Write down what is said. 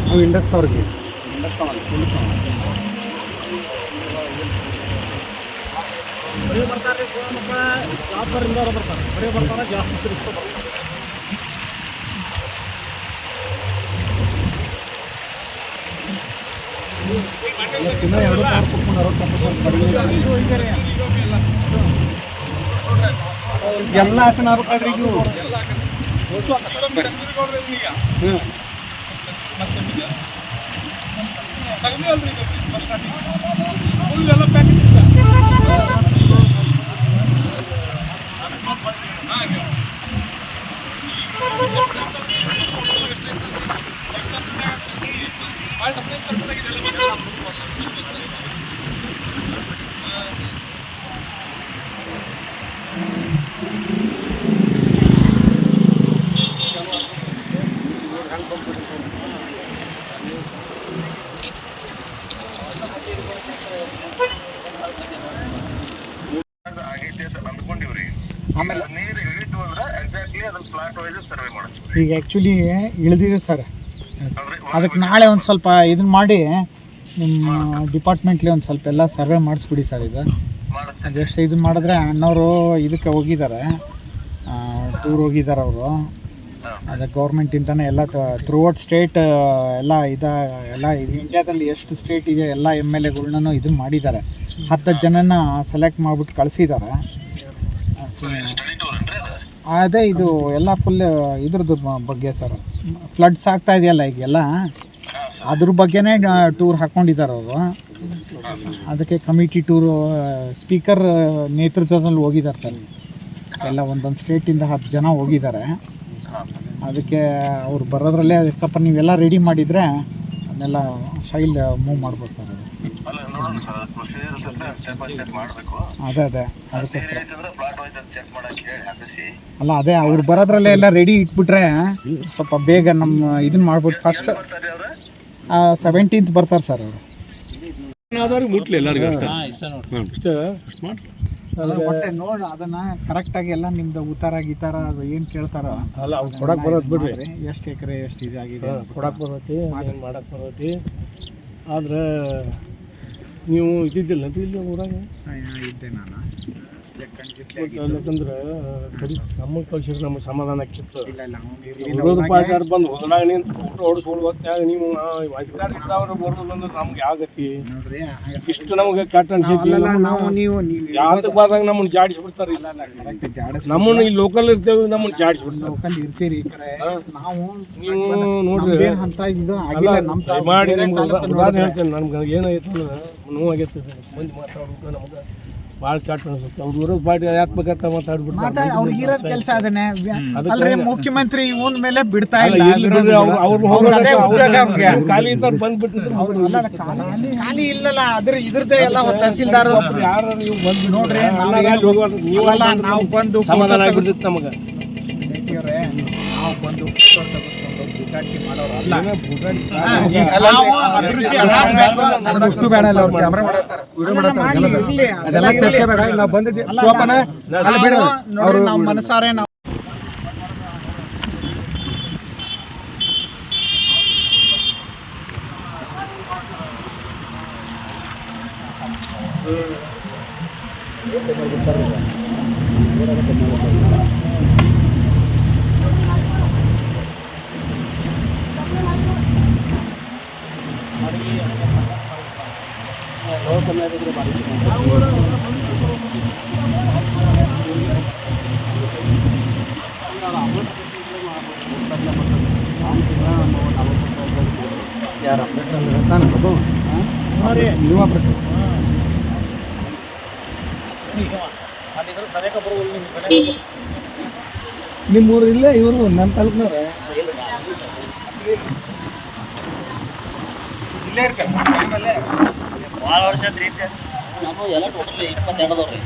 ನಾವು ಇಂಡಸ್ ಅವ್ರಿಗೆ. ಬರೀ ಬರ್ತಾರೆ ಜಾಬರಿಂದ ಬರ್ತಾರೆ ಬರೀ ಬರ್ತಾರೆ ಜಾಸ್ತಿ ಬರ್ತಾರೆ ಇನ್ನೂ ಎರಡು ಕಾರ್ ಕೊಟ್ಕೊಂಡು ಅರವತ್ತು ಕಡಿಮೆ ಎಲ್ಲ ಹಾಸನ ಆಗ್ಬೇಕಲ್ರಿ ಈಗ ಇವು. ಹ್ಮ್. ಆಗೈತಿ ಅಂತ ಅಂದ್ಕೊಂಡಿವ್ರಿ ಆಮೇಲೆ ನೀರು ಇಳಿತು ಅಂದ್ರೆ ಎಕ್ಸಾಕ್ಟ್ಲಿ ಅದನ್ನ ಪ್ಲಾಟ್ ವೈಸ್ ಸರ್ವೆ ಮಾಡಿಸ್ತೀವಿ ಈಗ ಆ್ಯಕ್ಚುಲಿ ಇಳಿದಿದೆ ಸರ್ ಅದಕ್ಕೆ ನಾಳೆ ಒಂದು ಸ್ವಲ್ಪ ಇದನ್ನ ಮಾಡಿ ನಿಮ್ಮ ಡಿಪಾರ್ಟ್ಮೆಂಟ್ಲಿ ಒಂದು ಸ್ವಲ್ಪ ಎಲ್ಲ ಸರ್ವೆ ಮಾಡಿಸ್ಬಿಡಿ ಸರ್ ಇದು ಜಸ್ಟ್ ಇದನ್ನ ಮಾಡಿದ್ರೆ ಅಣ್ಣವರು ಇದಕ್ಕೆ ಹೋಗಿದ್ದಾರೆ. ಟೂರ್ ಹೋಗಿದ್ದಾರೆ ಅವರು. ಅದೇ ಗೌರ್ಮೆಂಟಿಂದನೇ ಎಲ್ಲ ಥ್ರೂ ಔಟ್ ಸ್ಟೇಟ್ ಎಲ್ಲ ಇದ ಎಲ್ಲ ಇದು ಇಂಡಿಯಾದಲ್ಲಿ ಎಷ್ಟು ಸ್ಟೇಟ್ ಇದೆ ಎಲ್ಲ ಎಂ ಎಲ್ ಎಗಳ್ನೂ ಇದು ಮಾಡಿದ್ದಾರೆ. ಹತ್ತು ಜನನ ಸೆಲೆಕ್ಟ್ ಮಾಡಿಬಿಟ್ಟು ಕಳಿಸಿದ್ದಾರೆ. ಅದು ಇದು ಎಲ್ಲ ಫುಲ್ ಇದ್ರದ್ದು ಬಗ್ಗೆ ಸರ್ ಫ್ಲಡ್ಸ್ ಆಗ್ತಾ ಇದೆಯಲ್ಲ ಈಗೆಲ್ಲ? ಅದ್ರ ಬಗ್ಗೆನೇ ಟೂರ್ ಹಾಕ್ಕೊಂಡಿದ್ದಾರೆ ಅವರು. ಅದಕ್ಕೆ ಕಮಿಟಿ ಟೂರು ಸ್ಪೀಕರ್ ನೇತೃತ್ವದಲ್ಲಿ ಹೋಗಿದ್ದಾರೆ ಸರ್ ಎಲ್ಲ ಒಂದೊಂದು ಸ್ಟೇಟಿಂದ ಹತ್ತು ಜನ ಹೋಗಿದ್ದಾರೆ ಅದಕ್ಕೆ ಅವ್ರು ಬರೋದ್ರಲ್ಲೇ ಸ್ವಲ್ಪ ನೀವೆಲ್ಲ ರೆಡಿ ಮಾಡಿದರೆ ಅದನ್ನೆಲ್ಲ ಫೈಲ್ ಮೂವ್ ಮಾಡ್ಬೋದು ಸರ್ ಅದು. ಅಲ್ಲ ನೋಡೋಣ sir procedure step by step ಮಾಡಬೇಕು. ಅದೇ ಅದೇ. ಅದಕ್ಕೋಸ್ಕರ. ಐತೆ ಅಂದ್ರೆ ಪ್ಲಾಟ್ ವೈಸ್ ಅಂತ ಚೆಕ್ ಮಾಡಕ್ಕೆ ಹೇಳಿ ಹಾಕಿಸಿ. ಅಲ್ಲ ಅದೇ ಅವ್ರು ಬರೋದ್ರಲ್ಲೇ ಎಲ್ಲ ರೆಡಿ ಇಟ್ಬಿಟ್ರೆ ಸ್ವಲ್ಪ ಬೇಗ ನಮ್ಮ ಇದನ್ನ ಮಾಡ್ಬೋದು. ಫಸ್ಟ್ ಬರ್ತಾರೆ ಅವ್ರ? ಸೆವೆಂಟೀನ್ತ್ ಬರ್ತಾರೆ ಸರ್ ಅವರು. ಮುಟ್ಲಿ ಎಲ್ಲರಿಗೂ ಅಷ್ಟೇ. ಇಷ್ಟೇ ಮತ್ತೆ ನೋಡ ಅದನ್ನ ಕರೆಕ್ಟಾಗಿ ಎಲ್ಲ ನಿಮ್ದು ಉತ್ತರ ಗೀತಾರ ಅದು ಏನು ಕೇಳ್ತಾರೋ? ಅಲ್ಲ ಅವ್ರು ಕೊಡಕ್ಕೆ ಬರೋದು ಬಿಡ್ರಿ. ಎಷ್ಟು ಎಕರೆ ಎಷ್ಟು ಇದಾಗಿದೆ ಅಂತ ಕೊಡಕ್ಕೆ ಬರ್ತೈತಿ ಏನು ಮಾಡಕ್ಕೆ ಬರ್ತೈತಿ ಆದ್ರೆ ನೀವು ಇದ್ದಿದ್ದಿಲ್ಲ ಇಲ್ಲಿ ಊರಾಗ? ಇದ್ದೆ ನಾನು. ಯಾಕಂದ್ರೆ ನಮ್ಮ ನಮಗೆ ಕಳ್ಸಿದ್ರೆ ನಮಗೆ ಸಮಾಧಾನ ಆಗ್ತಿತ್ತು. ವಿರೋಧ ಊರಾಗೆ. ಬಂದು ಹೊಸದಾಗ ನಿಂತು ಊಟ ಹೊಡಿಸ್ಕೊಂಡು ಹೊತ್ನ್ಯಾಗ ನೀವು ಅಧಿಕಾರ ಇರ್ತಾವ್ರೆ ಬರೋದು ಬಂದ್ರೆ ನಮ್ಗೆ ಆಗತಿ ನೋಡ್ರಿ ಇಷ್ಟು ನಮಗೆ ಕೆಟ್ಟ ಅನ್ಸೈತಿ ನಾವು ನೀವು ಯಾವ್ದಕ್ಕೆ ಬಾದಾಗ ನಮ್ಮನ್ನ ಜಾಡಿಸ್ಬಿಡ್ತಾರೆ? ನಮ್ಮನ್ನು ಈ ಲೋಕಲ್ ಇರ್ತೇವೆ ನಮ್ಮನ್ನ ಜಾಡಿಸ್ಬಿಡ್ತಾರೆ. ಲೋಕಲ್ ಇರ್ತೀರಿ ನಾವು ನೀವು ನೋಡ್ರಿ. ಅಂತ ಮಾಡಿ ಉದಾಹರಣೆ ಹೇಳ್ತೇನೆ ನಮ್ಗೆ ಏನಾಗೈತೆ ನೋವಾಗೈತೆ ಮಂದಿ ಮಾತಾಡ್ಬಿಟ್ಟು ನಮ್ಗೆ. ಭಾಳ ಕೆಟ್ಟ ಅನ್ಸುತ್ತೆ. ಅವ್ರ ವಿರೋಧ ಪಾರ್ಟಿ ಯಾಕೆ ಬೇಕಂತ ಮಾತಾಡ ಅವ್ರಿಗೆ ಇರೋದ್ ಕೆಲಸ ಅದನ್ನೇ. ಅದಕ್ಕೆ ಅಲ್ರಿ ಮುಖ್ಯಮಂತ್ರಿ ಇವನ್ ಮೇಲೆ ಬಿಡ್ತಾ ಇಲ್ಲ ಅವ್ರು- ಖಾಲಿ ಬಂದ್ಬಿಟ್ಟಿದ್ರು ಖಾಲಿ ಇಲ್ಲಲ್ಲ ಅದ್ರ ಇದ್ರದ್ದೇ ಎಲ್ಲ ತಹಸೀಲ್ದಾರ್ ಯಾರು ನೀವು ಬಂದು ನೋಡ್ರಿ ನಾವು ಬಂದು ಸಮಾಧಾನ ಆಗ್ಬಿಡ್ತಿತ್ತು ಆಗ್ಬಿಡ್ತೈತೆ ನಮಗೆ. ನಾವು ಬಂದು ಬುಟಾಟಿ ಮಾಡೋರು ಅಲ್ಲ. ಅಷ್ಟು ಬೇಡ ಇಲ್ಲ ಅವ್ರು ಕ್ಯಾಮ್ರಾ ಅದನ್ನ ವಿಡಿಯೋ ಇರ್ಲಿ, ಅದೆಲ್ಲ ಚರ್ಚೆ ಬೇಡ ಇಲ್ಲ ಬಂದಿದ್ದೀವಿ ಸೋಪನ ಅಲ್ಲ ಬಿಡು ನಾವು ಮನಸಾರೆ ನಾವು. ನಿಮ್ಮ ಊರು ಇಲ್ಲೇ ಇವರು ನನ್ನ ತಾಲೂಕ್ನವ್ರೆ. ಭಾಳ ವರ್ಷದ ರೀತಿ ನಾವು ಎಲ್ಲ ಟೋಟಲ್ ಇಪ್ಪತ್ತೆರಡು ಅದಾವ್ರಿ.